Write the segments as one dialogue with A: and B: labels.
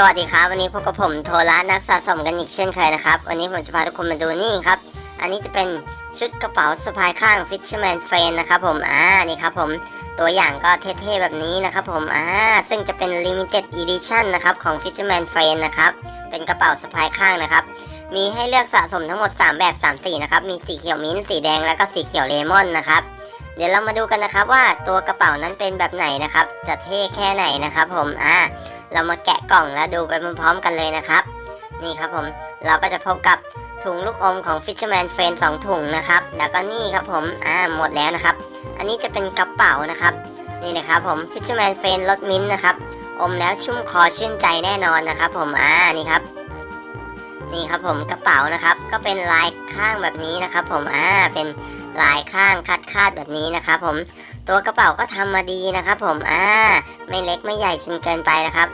A: สวัสดีครับ วันนี้พบกับผมโทระนักสะสมกันอีกเช่นเคยนะครับ วันนี้ผมจะพาทุกคนมาดูนี่ครับ อันนี้จะเป็นชุดกระเป๋าสะพายข้าง Fisherman Friend นะครับผม อ่า นี่ครับผม ตัวอย่างก็เท่ๆแบบนี้นะครับผม อ่า ซึ่งจะเป็น Limited Edition นะครับของ Fisherman Friend นะครับ เป็นกระเป๋าสะพายข้างนะครับ มีให้เลือกสะสมทั้งหมด 3 แบบ 3 สีนะครับ มีสีเขียวมิ้นท์สีแดง แล้วก็สีเขียวเลมอนนะครับ เดี๋ยวเรามาดูกันนะครับว่าตัวกระเป๋านั้นเป็นแบบไหนนะครับ จะเท่แค่ไหนนะครับผม อ่า เรามาแกะกล่องแล้วดูไปพร้อมๆกันเลยนะครับ นี่ครับผมเราก็จะพบกับถุงลูกอมของ Fisherman Friend 2ถุงนะครับ แล้วก็นี่ครับผมอ่าหมดแล้วนะครับ อันนี้จะเป็นกระเป๋านะครับ นี่นะครับผม Fisherman Friend รสมิ้นท์นะครับ อมแล้วชุ่มคอชื่นใจแน่นอนนะครับ ผมอ่านี่ครับ นี่ครับผมกระเป๋านะครับ ก็เป็นลายข้างแบบนี้นะครับ ผมอ่าเป็น ลายข้างคัดคาดแบบนี้นะครับผมตัวกระเป๋าก็ทำมาดีนะครับผมอ่าไม่เล็กไม่ใหญ่จนเกินไปนะครับ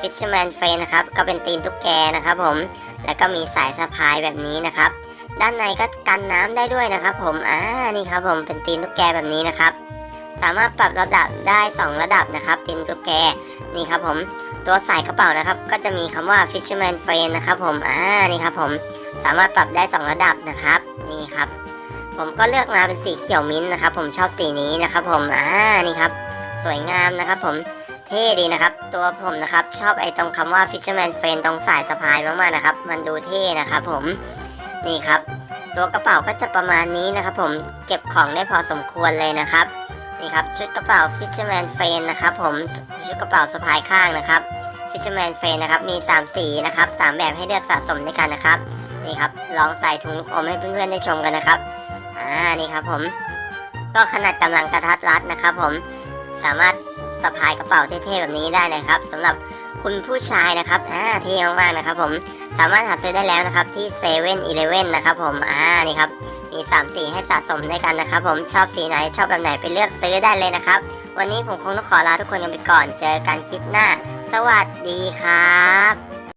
A: Fisherman f r i e นะครับก็เป็นตีนตุ๊กแกนะครับผมแล้วก็มีสายสะพายแบบนี้นะครับ ด้านในก็กันน้ำได้ด้วยนะครับ ผมอ่านี่ครับผมเป็นตีนตุ๊กแกแบบนี้นะครับ สามารถปรับระดับได้ 2 ระดับนะครับตีนตุ๊กแกนี่ครับผมตัวสายกระเป๋านะครับ ก็จะมีคำว่า Fisherman f r i e n d นะครับผมอ่านี่ครับผมสามารถปรับได้ 2 ระดับนะครับ นี่ครับ ผมก็เลือกมาเป็นสีเขียวมิ้นท์นะครับ ผมชอบสีนี้นะครับ ผมอ่านี่ครับ สวยงามนะครับ ผมเท่ดีนะครับ ตัวผมนะครับ ชอบไอ้ตรงคำว่า Fisherman Friend ตรงสายสะพายมากๆนะครับ มันดูเท่นะครับ ผมนี่ครับ ตัวกระเป๋าก็จะประมาณนี้นะครับ ผมเก็บของได้พอสมควรเลยนะครับนี่ครับชุดกระเป๋า Fisherman Friend นะครับ ผมชุดกระเป๋าสะพายข้างนะครับ Fisherman Friend นะครับมี 3 สีนะครับ3แบบให้เลือกสะสมด้วยกันนะครับนี่ครับลองใส่ถุงลูกอมให้เพื่อนๆได้ชมกันนะครับ อ่านี่ครับผม ก็ขนาดกำลังกระทัดรัดนะครับผมสามารถสะพายกระเป๋าเท่ๆแบบนี้ได้นะครับสำหรับคุณผู้ชายนะครับอ่าเท่มากๆนะครับผมสามารถหาซื้อได้แล้วนะครับที่เซเว่นอีเลเว่นนะครับผมอ่านี่ครับมี3สีให้สะสมด้วยกันนะครับผมชอบสีไหนชอบแบบไหนไปเลือกซื้อได้เลยนะครับ วันนี้ผมคงต้องขอลาทุกคนกันไปก่อนเจอกันคลิปหน้า สวัสดีครับ